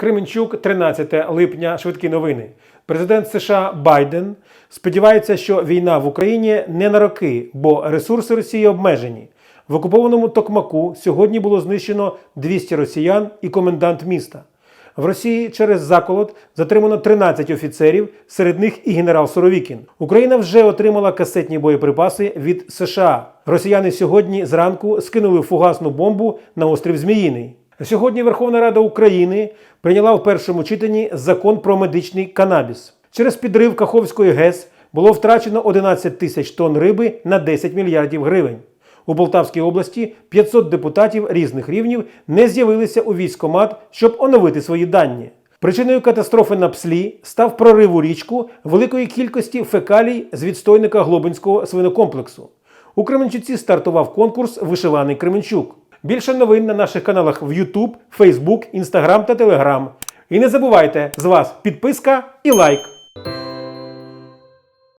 Кременчук, 13 липня. Швидкі новини. Президент США Байден сподівається, що війна в Україні не на роки, бо ресурси Росії обмежені. В окупованому Токмаку сьогодні було знищено 200 росіян і комендант міста. В Росії через заколот затримано 13 офіцерів, серед них і генерал Суровікін. Україна вже отримала касетні боєприпаси від США. Росіяни сьогодні зранку скинули фугасну бомбу на острів Зміїний. Сьогодні Верховна Рада України прийняла в першому читанні закон про медичний канабіс. Через підрив Каховської ГЕС було втрачено 11 тисяч тонн риби на 10 мільярдів гривень. У Полтавській області 500 депутатів різних рівнів не з'явилися у військкомат, щоб оновити свої дані. Причиною катастрофи на пслі став прорив у річку великої кількості фекалій з відстойника Глобинського свинокомплексу. У Кременчуці стартував конкурс Вишиваний Кременчук. Більше новин на наших каналах в YouTube, Facebook, Instagram та Telegram. І не забувайте, з вас підписка і лайк.